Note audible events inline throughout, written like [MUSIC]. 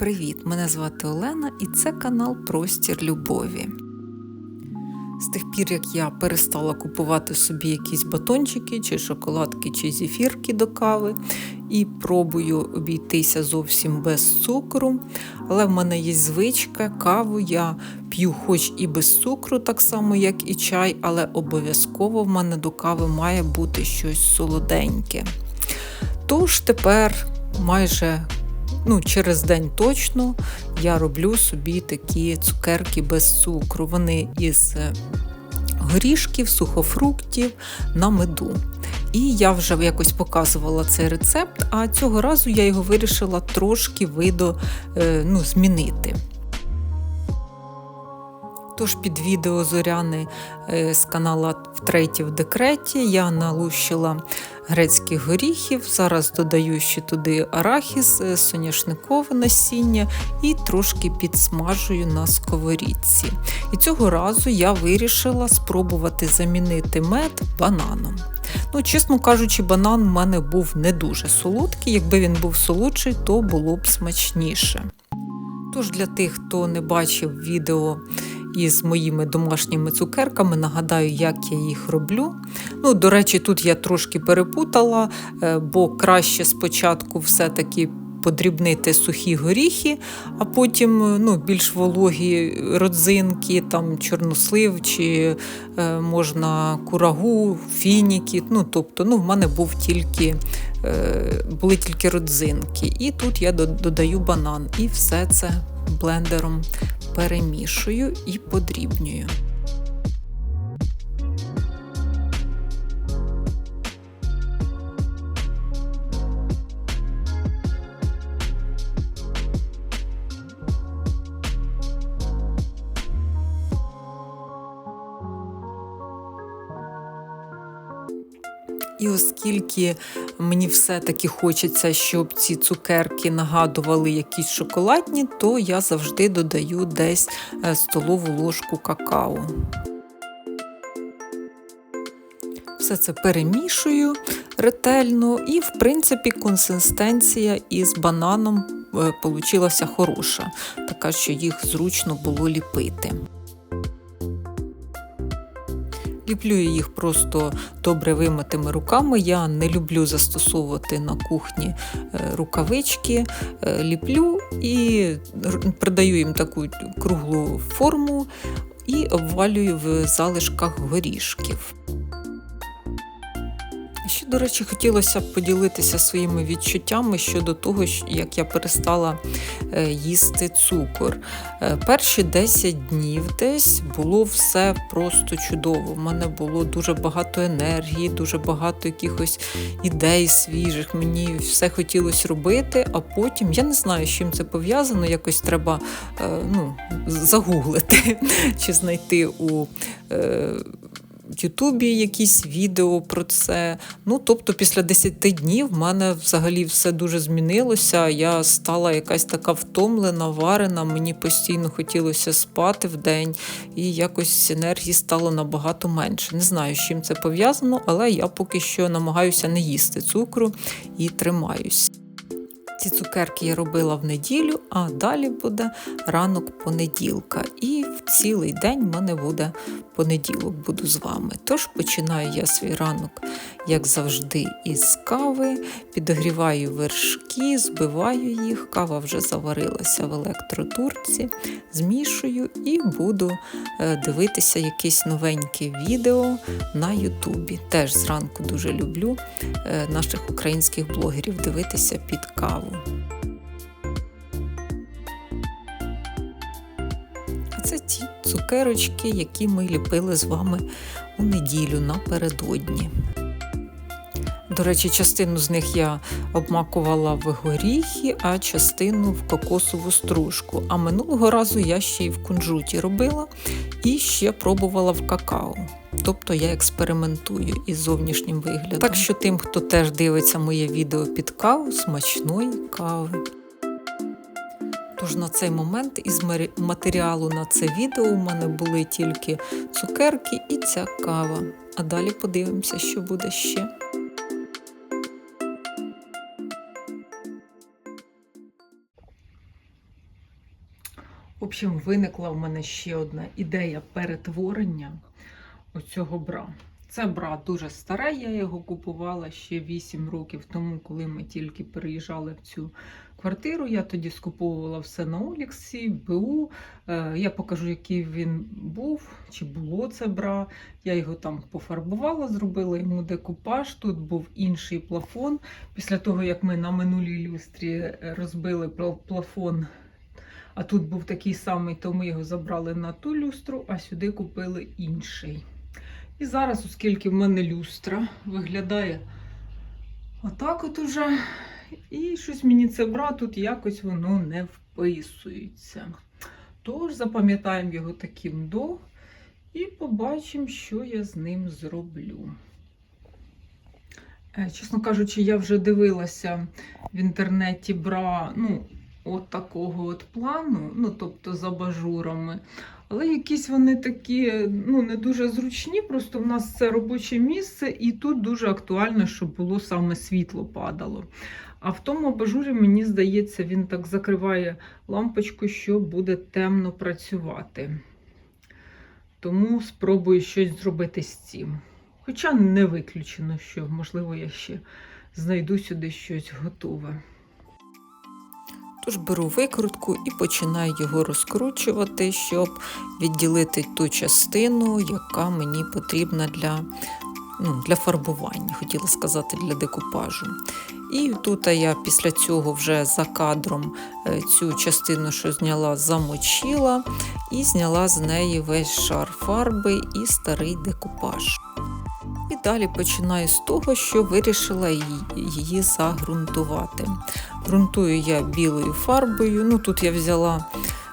Привіт! Мене звати Олена і це канал Простір Любові. З тих пір, як я перестала купувати собі якісь батончики, чи шоколадки, чи зефірки до кави, і пробую обійтися зовсім без цукру. Але в мене є звичка, каву я п'ю хоч і без цукру, так само, як і чай, але обов'язково в мене до кави має бути щось солоденьке. Тож тепер майже ну, через день точно я роблю собі такі цукерки без цукру. Вони із е, горішків, сухофруктів на меду. І я вже якось показувала цей рецепт, а цього разу я його вирішила трошки видо е, ну, змінити. Тож під відео Зоряни е, з канала Втретє в декреті я налущила грецьких горіхів. Зараз додаю ще туди арахіс, е, соняшникове насіння і трошки підсмажую на сковорідці. І цього разу я вирішила спробувати замінити мед бананом. Ну, Чесно кажучи, банан в мене був не дуже солодкий. Якби він був солодший, то було б смачніше. Тож для тих, хто не бачив відео із моїми домашніми цукерками. Нагадаю, як я їх роблю. Ну, До речі, тут я трошки перепутала, е, бо краще спочатку все-таки. Подрібнити сухі горіхи, а потім е, ну, більш вологі родзинки, там чорнослив чи е, можна курагу, фініки. Ну, тобто, ну, в мене був тільки, е, були тільки родзинки. І тут я додаю банан. І все це блендером перемішую і подрібнюю. І оскільки мені все-таки хочеться, щоб ці цукерки нагадували якісь шоколадні, то я завжди додаю десь е, столову ложку какао. Все це перемішую ретельно, і, в принципі, консистенція із бананом е, хороша, така що їх зручно було ліпити. Ліплю їх просто добре вимитими руками. Я не люблю застосовувати на кухні е, рукавички, е, ліплю і придаю їм таку круглу форму і обвалюю в залишках горішків. До речі, хотілося б поділитися своїми відчуттями щодо того, як я перестала е, їсти цукор. Е, перші 10 днів десь було все просто чудово. У мене було дуже багато енергії, дуже багато якихось ідей свіжих. Мені все хотілося робити, а потім я не знаю, з чим це пов'язано. Якось треба е, ну, загуглити [LAUGHS] чи знайти у. Ютубі якісь відео про це. Ну, тобто, після 10 днів в мене взагалі все дуже змінилося. Я стала якась така втомлена, варена, мені постійно хотілося спати в день, і якось енергії стало набагато менше. Не знаю, з чим це пов'язано, але я поки що намагаюся не їсти цукру і тримаюсь. Ці цукерки я робила в неділю, а далі буде ранок понеділка. І в цілий день в мене буде понеділок, буду з вами. Тож починаю я свій ранок, як завжди, із кави, підогріваю вершки, збиваю їх, кава вже заварилася в електротурці, змішую і буду е, дивитися якесь новеньке відео на Ютубі. Теж зранку дуже люблю е, наших українських блогерів дивитися під каву. Це ті цукерочки, які ми ліпили з вами у неділю напередодні. До речі, частину з них я обмакувала в горіхи, а частину в кокосову стружку. А минулого разу я ще й в кунжуті робила і ще пробувала в какао. Тобто я експериментую із зовнішнім виглядом. Так що тим, хто теж дивиться моє відео під каву, смачної кави. Тож на цей момент із матеріалу на це відео у мене були тільки цукерки і ця кава. А далі подивимося, що буде ще. Общем, виникла в мене ще одна ідея перетворення оцього бра. Це бра дуже старе, я його купувала ще 8 років тому, коли ми тільки переїжджали в цю квартиру. Я тоді скуповувала все на Оліксі, БУ. Е, Я покажу, який він був, чи було це бра. Я його там пофарбувала, зробила йому декупаж. Тут був інший плафон. Після того, як ми на минулій люстрі розбили плафон, а тут був такий самий, то ми його забрали на ту люстру, а сюди купили інший. І зараз, оскільки в мене люстра виглядає отак от уже, і щось мені це бра, тут якось воно не вписується. Тож запам'ятаємо його таким до і побачимо, що я з ним зроблю. Е, Чесно кажучи, я вже дивилася в інтернеті бра, ну, от такого от плану, ну, тобто з абажурами. Але якісь вони такі ну, не дуже зручні, просто в нас це робоче місце, і тут дуже актуально, щоб було саме світло падало. А в тому абажурі, мені здається, він так закриває лампочку, що буде темно працювати. Тому спробую щось зробити з цим. Хоча не виключено, що, можливо, я ще знайду сюди щось готове. Тож беру викрутку і починаю його розкручувати, щоб відділити ту частину, яка мені потрібна для, ну, для фарбування, хотіла сказати, для декупажу. І тут я після цього вже за кадром е, цю частину, що зняла, замочила і зняла з неї весь шар фарби і старий декупаж. Далі починаю з того, що вирішила її- її загрунтувати. Грунтую я білою фарбою. Ну тут я взяла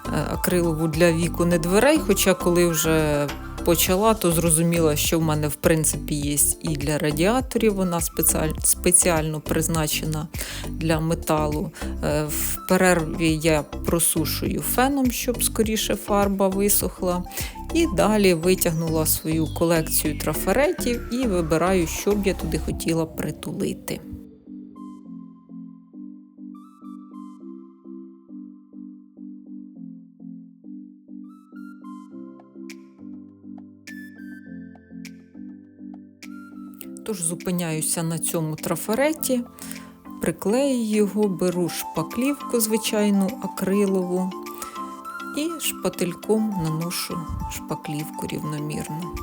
е, акрилову для віку не дверей, хоча коли вже почала, то зрозуміла, що в мене в принципі є і для радіаторів. Вона спеціаль- спеціально призначена для металу. Е, В перерві я просушую феном, щоб скоріше фарба висохла. І далі витягнула свою колекцію трафаретів і вибираю, що б я туди хотіла притулити. Тож зупиняюся на цьому трафареті, приклею його, беру шпаклівку звичайну акрилову і шпательком наношу шпаклівку рівномірно.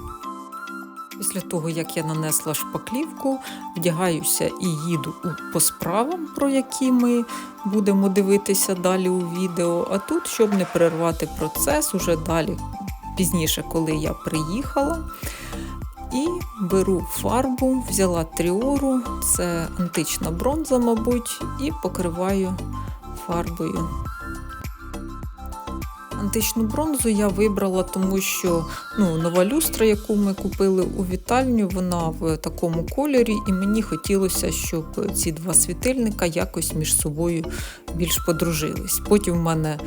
Після того, як я нанесла шпаклівку, вдягаюся і їду по справам, про які ми будемо дивитися далі у відео. А тут, щоб не перервати процес, уже далі пізніше, коли я приїхала. І беру фарбу, взяла тріору, це антична бронза, мабуть, і покриваю фарбою. Античну бронзу я вибрала, тому що ну, нова люстра, яку ми купили у вітальню, вона в такому кольорі, і мені хотілося, щоб ці два світильника якось між собою більш подружились. Потім в мене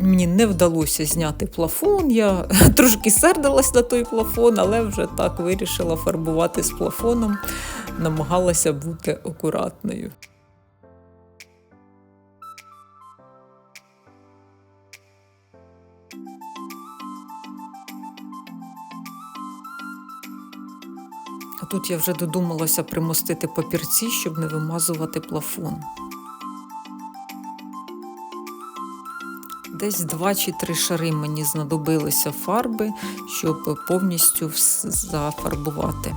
мені не вдалося зняти плафон. Я [LAUGHS] трошки сердилась на той плафон, але вже так вирішила фарбувати з плафоном, намагалася бути акуратною. А тут я вже додумалася примостити папірці, щоб не вимазувати плафон. Десь два чи три шари мені знадобилися фарби, щоб повністю зафарбувати.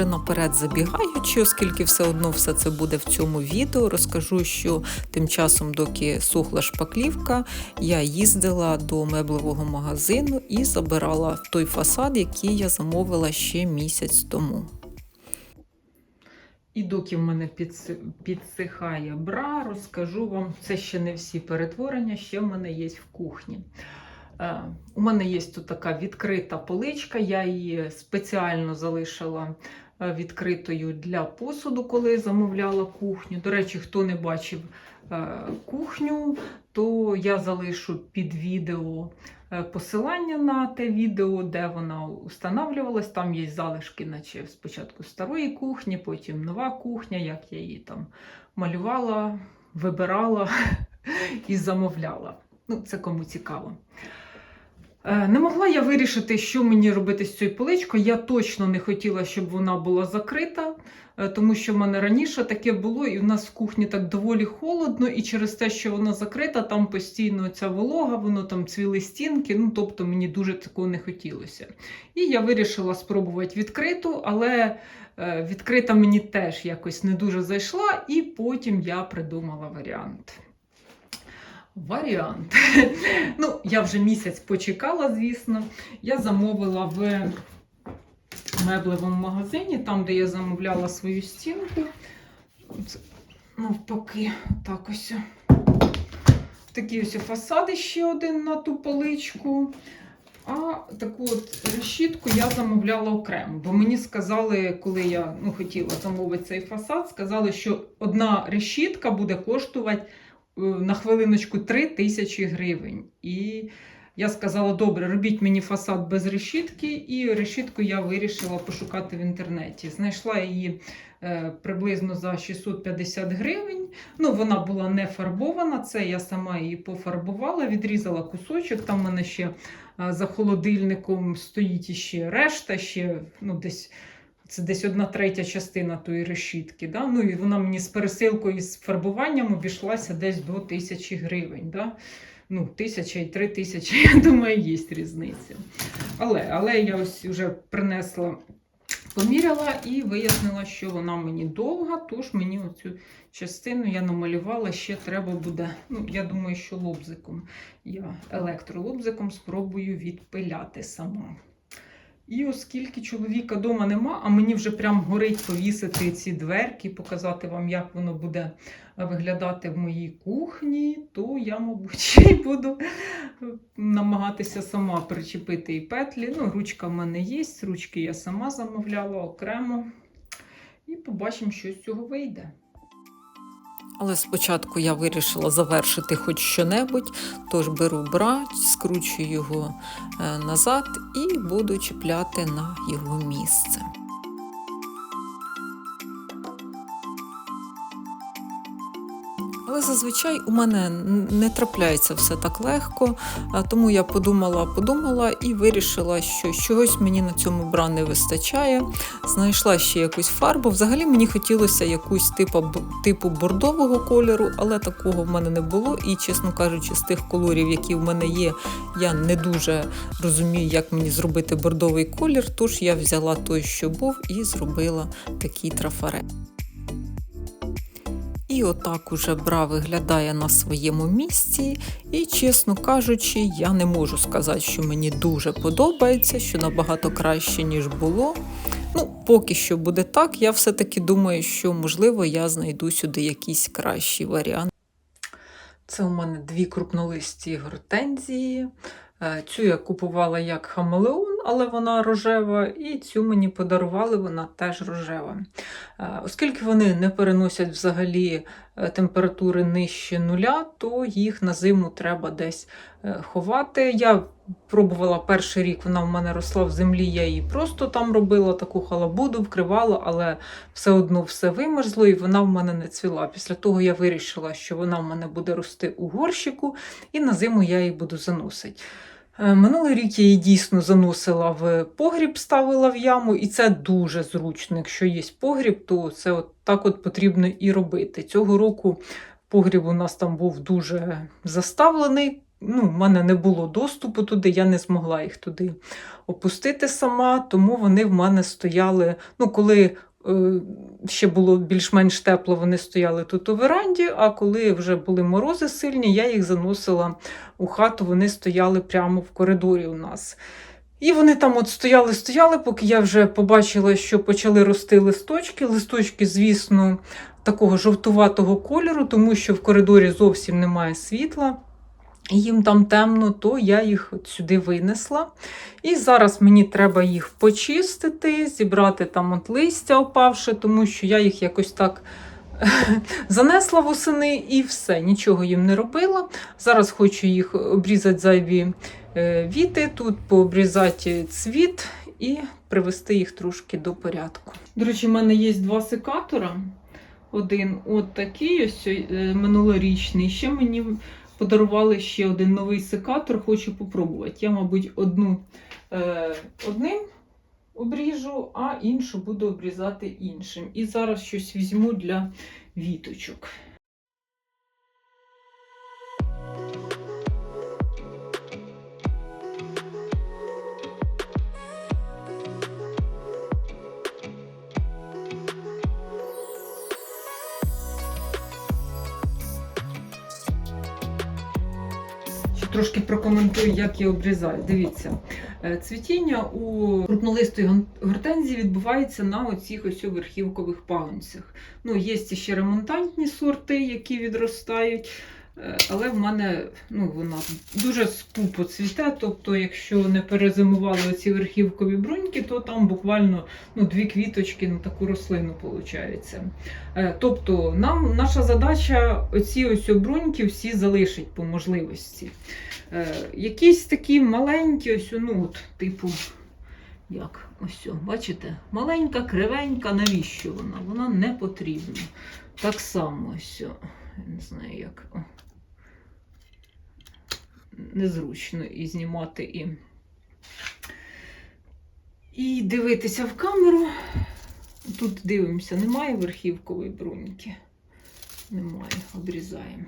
Вже наперед забігаючи, оскільки все одно все це буде в цьому відео, розкажу, що тим часом, доки сохла шпаклівка, я їздила до меблевого магазину і забирала той фасад, який я замовила ще місяць тому. І доки в мене підсихає бра, розкажу вам, це ще не всі перетворення, ще в мене є в кухні. Е, У мене є тут така відкрита поличка, я її спеціально залишила відкритою для посуду, коли замовляла кухню. До речі, хто не бачив е, кухню, то я залишу під відео е, посилання на те відео, де вона встановлювалась. Там є залишки, наче спочатку старої кухні, потім нова кухня, як я її там малювала, вибирала [LAUGHS] і замовляла. Ну, це кому цікаво. Е, Не могла я вирішити, що мені робити з цією поличкою. Я точно не хотіла, щоб вона була закрита, е, тому що в мене раніше таке було, і в нас в кухні так доволі холодно, і через те, що вона закрита, там постійно ця волога, воно там цвіли стінки. Ну, тобто мені дуже такого не хотілося. І я вирішила спробувати відкриту, але е, відкрита мені теж якось не дуже зайшла, і потім я придумала варіант. Варіант. [LAUGHS] Ну, я вже місяць почекала, звісно. Я замовила в меблевому магазині, там, де я замовляла свою стінку. Навпаки, так ось. Такі ось фасади ще один на ту поличку. А таку от решітку я замовляла окремо, бо мені сказали, коли я ну, хотіла замовити цей фасад, сказали, що одна решітка буде коштувати на хвилиночку 3 тисячі гривень. І я сказала: добре, робіть мені фасад без решітки, і решітку я вирішила пошукати в інтернеті. Знайшла її е, приблизно за 650 гривень. Ну, вона була не фарбована, це я сама її пофарбувала, відрізала кусочок. Там в мене ще е, за холодильником стоїть іще решта, ще ну, десь. Це десь одна третя частина тої решітки. Да? Ну, і вона мені з пересилкою і з фарбуванням обійшлася десь до тисячі гривень. Да? Ну, тисяча і три тисячі, [LAUGHS] я думаю, є різниця. Але, але я ось вже принесла, поміряла і вияснила, що вона мені довга, тож мені оцю частину я намалювала, ще треба буде. Ну, я думаю, що лобзиком. Я електролобзиком спробую відпиляти сама. І оскільки чоловіка вдома нема, а мені вже прям горить повісити ці дверки, показати вам, як воно буде виглядати в моїй кухні, то я, мабуть, [LAUGHS] й буду намагатися сама причепити і петлі. Ну, ручка в мене є, ручки я сама замовляла окремо. І побачимо, що з цього вийде. Але спочатку я вирішила завершити хоч що-небудь, тож беру брач, скручую його е, назад і буду чіпляти на його місце. Але зазвичай у мене не трапляється все так легко, тому я подумала, подумала і вирішила, що чогось мені на цьому бра не вистачає. Знайшла ще якусь фарбу. Взагалі мені хотілося якусь типу, типу бордового кольору, але такого в мене не було. І, чесно кажучи, з тих кольорів, які в мене є, я не дуже розумію, як мені зробити бордовий колір. Тож я взяла той, що був, і зробила такий трафарет. Отак уже бра виглядає на своєму місці. І, чесно кажучи, я не можу сказати, що мені дуже подобається, що набагато краще, ніж було. Ну, поки що буде так. Я все-таки думаю, що, можливо, я знайду сюди якийсь кращий варіант. Це у мене дві крупнолисті гортензії. Е, Цю я купувала як хамелеон, але вона рожева, і цю мені подарували, вона теж рожева. Е, Оскільки вони не переносять взагалі е, температури нижче нуля, то їх на зиму треба десь е, ховати. Я пробувала перший рік, вона в мене росла в землі, я її просто там робила таку халабуду, вкривала, але все одно все вимерзло і вона в мене не цвіла. Після того я вирішила, що вона в мене буде рости у горщику, і на зиму я її буду заносити. Е, Минулий рік я її дійсно заносила в погріб, ставила в яму, і це дуже зручно. Якщо є погріб, то це от так от потрібно і робити. Цього року погріб у нас там був дуже заставлений. Ну, в мене не було доступу туди, я не змогла їх туди опустити сама, тому вони в мене стояли. Ну, коли ще було більш-менш тепло, вони стояли тут у веранді, а коли вже були морози сильні, я їх заносила у хату, вони стояли прямо в коридорі у нас. І вони там от стояли, стояли, поки я вже побачила, що почали рости листочки. Листочки, звісно, такого жовтуватого кольору, тому що в коридорі зовсім немає світла. Їм там темно, то я їх сюди винесла. І зараз мені треба їх почистити, зібрати там от листя опавше, тому що я їх якось так [LAUGHS] Занесла восени і все, нічого їм не робила. Зараз хочу їх обрізати зайві е, віти, тут пообрізати цвіт і привести їх трошки до порядку. До речі, в мене є два секатора. Один от такий ось е, минулорічний. Ще мені подарували ще один новий секатор, хочу попробувати. Я, мабуть, одну е, одним обріжу, а іншу буду обрізати іншим. І зараз щось візьму для віточок. Трошки прокоментую, як я обрізаю. Дивіться, е, цвітіння у крупнолистої гортензії відбувається на оцих ось верхівкових пагонцях. Ну, є ще ремонтантні сорти, які відростають. Е, Але в мене ну, вона дуже скупо цвіте. Тобто, якщо не перезимували ці верхівкові бруньки, то там буквально ну, дві квіточки на таку рослину виходить. Е, Тобто, нам наша задача оці ось обруньки всі залишить по можливості. Е, Якісь такі маленькі, ось, ну, от, типу, як ось, бачите, маленька, кривенька, навіщо вона? Вона не потрібна. Так само ось, не знаю, як. Незручно і знімати і. І дивитися в камеру. Тут дивимося, немає верхівкової бруньки. Немає, обрізаємо.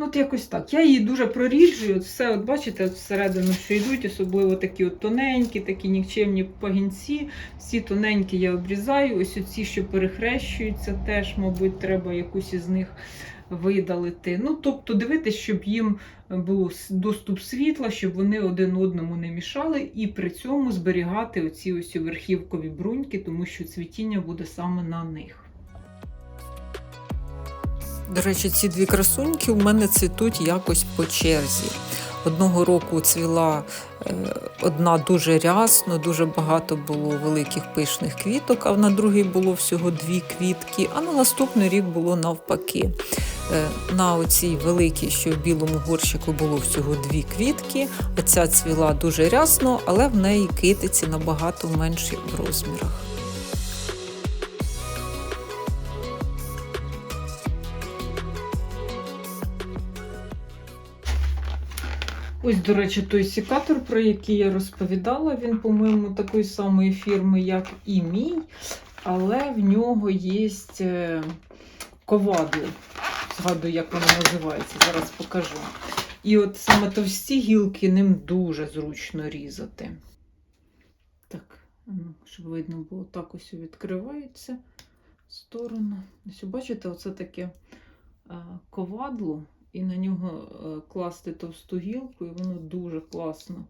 Ну, от якось так. Я її дуже проріджую. От все, от бачите, от всередину, що йдуть, особливо такі от тоненькі, такі нікчемні пагінці. Всі тоненькі я обрізаю. Ось оці, що перехрещуються, теж, мабуть, треба якусь із них видалити. Ну, тобто, дивитись, щоб їм було доступ світла, щоб вони один одному не мішали, і при цьому зберігати оці ось верхівкові бруньки, тому що цвітіння буде саме на них. До речі, ці дві красуньки у мене цвітуть якось по черзі. Одного року цвіла е, одна дуже рясно, дуже багато було великих пишних квіток, а на другій було всього дві квітки, а на наступний рік було навпаки. Е, На оцій великій, що в білому горщику було всього дві квітки, а ця цвіла дуже рясно, але в неї китиці набагато менші в розмірах. Ось, до речі, той секатор, про який я розповідала, він, по-моєму, такої самої фірми, як і мій, але в нього є е, ковадло. Згадую, як воно називається, зараз покажу. І от саме товсті гілки ним дуже зручно різати. Так, ну, щоб видно було, так ось відкривається в сторону. Ось, бачите, оце таке е, ковадло і на нього е, класти товсту гілку, і воно дуже класно.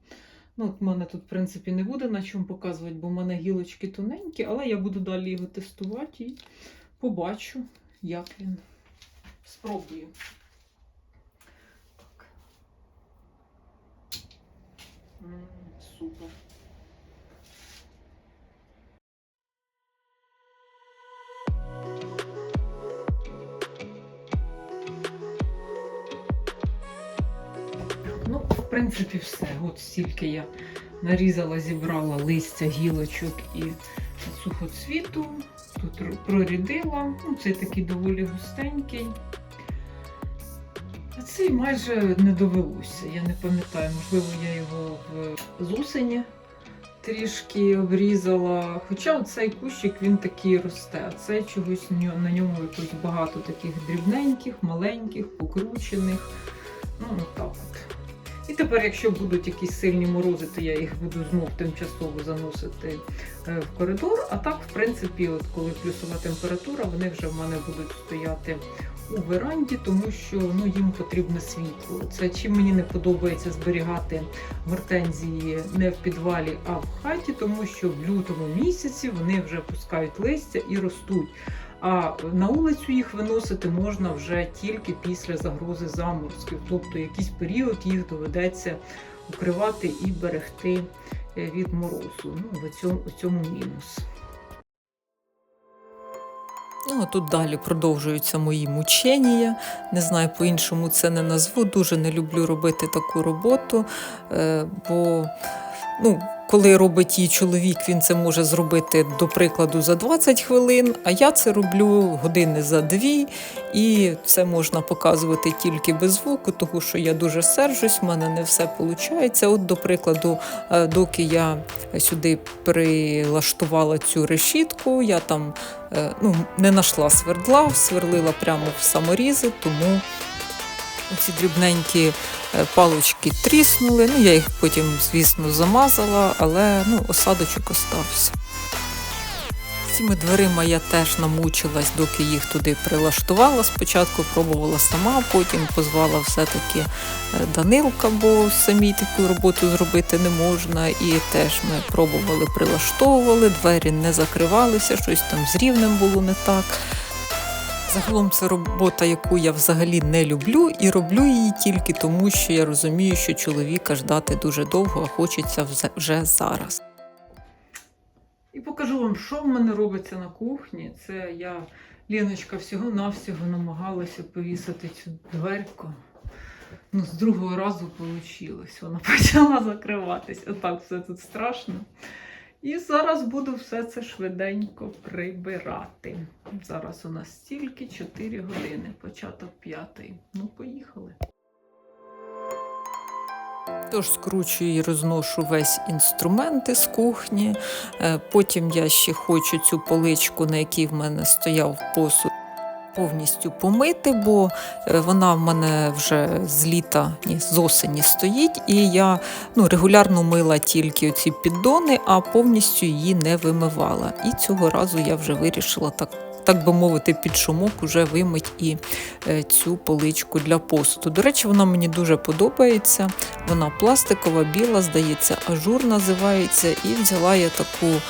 Ну, от в мене тут, в принципі, не буде на чому показувати, бо в мене гілочки тоненькі, але я буду далі його тестувати і побачу, як він. Спробую. Так. Супер. Ну, в принципі, все. От стільки я нарізала, зібрала листя, гілочок і сухоцвіту. Тут прорідила. Ну, цей такий доволі густенький. А цей майже не довелося. Я не пам'ятаю, можливо, я його в з осені трішки обрізала. Хоча цей кущик він такий росте, а цей чогось на ньому якось багато таких дрібненьких, маленьких, покручених. Ну, отак от. І тепер, якщо будуть якісь сильні морози, то я їх буду знов тимчасово заносити е, в коридор. А так, в принципі, от коли плюсова температура, вони вже в мене будуть стояти у веранді, тому що ну, їм потрібне світло. Це чим мені не подобається зберігати гортензії не в підвалі, а в хаті, тому що в лютому місяці вони вже пускають листя і ростуть. А на вулицю їх виносити можна вже тільки після загрози заморозків. Тобто якийсь період їх доведеться укривати і берегти е, від морозу. Ну, в цьому, в цьому мінус. Ну, а тут далі продовжуються мої мучення. Не знаю, по-іншому це не назву. Дуже не люблю робити таку роботу, е, бо ну, коли робить її чоловік, він це може зробити, до прикладу, за 20 хвилин, а я це роблю години за дві, і це можна показувати тільки без звуку, тому що я дуже сержусь, в мене не все виходить. От, до прикладу, е, доки я сюди прилаштувала цю решітку, я там е, ну, не знайшла свердла, сверлила прямо в саморізи, тому ці дрібненькі е, палочки тріснули. Ну, я їх потім, звісно, замазала, але ну, осадочок остався. Цими дверима я теж намучилась, доки їх туди прилаштувала. Спочатку пробувала сама, потім позвала все-таки е, Данилка, бо самій таку роботу зробити не можна. І теж ми пробували, прилаштовували, двері не закривалися, щось там з рівнем було не так. Загалом це робота, яку я взагалі не люблю, і роблю її тільки тому, що я розумію, що чоловіка ждати дуже довго, а хочеться вже- зараз. І покажу вам, що в мене робиться на кухні. Це я, Ліночка, всього-навсього намагалася повісити цю дверку. Ну, з другого разу вийшло. Вона [LAUGHS] почала закриватись. Отак все тут страшно. І зараз буду все це швиденько прибирати. Зараз у нас тільки 4 години, початок п'ятий. Ну, поїхали. Тож скручую і розношу весь інструмент із кухні. Е, Потім я ще хочу цю поличку, на якій в мене стояв посуд, повністю помити, бо е, вона в мене вже з літа, ні, з осені стоїть, і я ну, регулярно мила тільки ці піддони, а повністю її не вимивала. І цього разу я вже вирішила так. Так би мовити, під шумок уже вимить і е, цю поличку для посуду. До речі, вона мені дуже подобається. Вона пластикова, біла, здається, ажур називається. І взяла я таку е,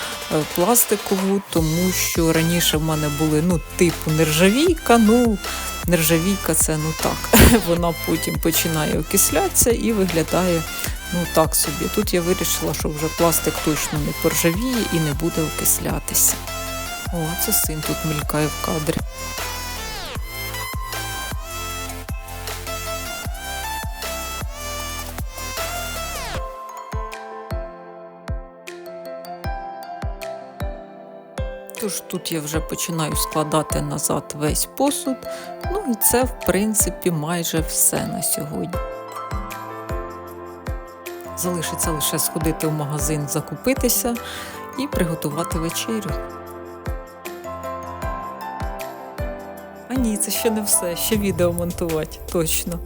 пластикову, тому що раніше в мене були ну, типу нержавійка. Ну, нержавійка це ну так. [LAUGHS] Вона потім починає окислятися і виглядає ну так собі. Тут я вирішила, що вже пластик точно не поржавіє і не буде окислятися. О, це син тут мелькає в кадрі. Тож тут я вже починаю складати назад весь посуд. Ну і це, в принципі, майже все на сьогодні. Залишиться лише сходити в магазин, закупитися і приготувати вечерю. Ні, це ще не все, ще відео монтувати, точно.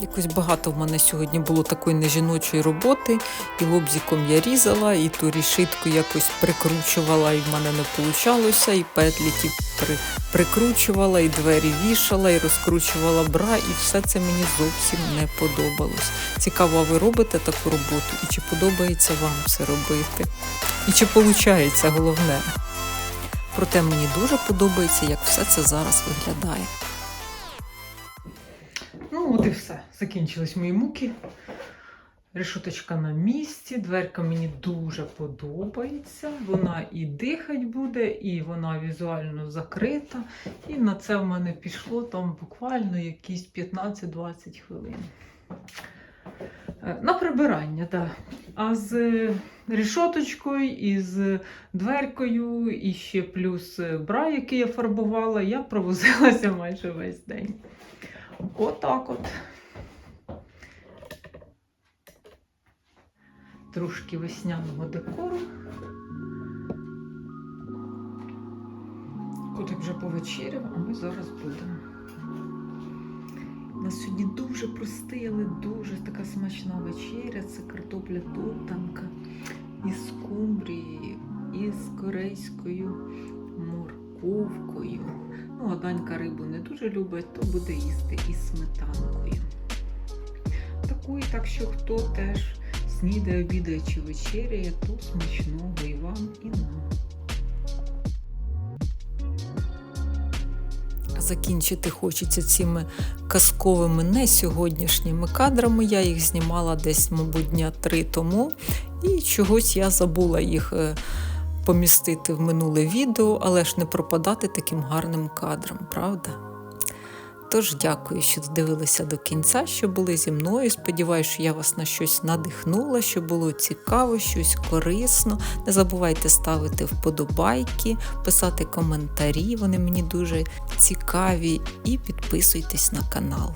Якось багато в мене сьогодні було такої нежіночої роботи, і лобзиком я різала, і ту рішитку якось прикручувала, і в мене не вийшло, і петлі ті при, прикручувала, і двері вішала, і розкручувала бра, і все це мені зовсім не подобалось. Цікаво, ви робите таку роботу, і чи подобається вам це робити? І чи виходить головне? Проте мені дуже подобається, як все це зараз виглядає. Ну, от і все. Закінчились мої муки. Решоточка на місці, дверка мені дуже подобається. Вона і дихать буде, і вона візуально закрита. І на це в мене пішло там буквально якісь 15-20 хвилин. Е, На прибирання, так. А з рішоточкою, і з дверкою, і ще плюс бра, який я фарбувала, я провозилася [LAUGHS] майже весь день. Отак от. Трошки весняного декору. Котик вже повечеряв, а ми зараз будемо. У нас сьогодні дуже простий, але дуже така смачна вечеря. Це картопля топтанка із скумбрією, із корейською морковкою. Ну, а Данька рибу не дуже любить, то буде їсти із сметанкою. Такої, так що хто теж снідає, обідає чи вечеряє, то смачного і вам, і нам. Закінчити хочеться цими казковими не сьогоднішніми кадрами. Я їх знімала десь, мабуть, дня три тому. І чогось я забула їх е, помістити в минуле відео, але ж не пропадати таким гарним кадром, правда? Тож дякую, що додивилися до кінця, що були зі мною. Сподіваюсь, що я вас на щось надихнула, що було цікаво, щось корисно. Не забувайте ставити вподобайки, писати коментарі, вони мені дуже цікаві, і підписуйтесь на канал.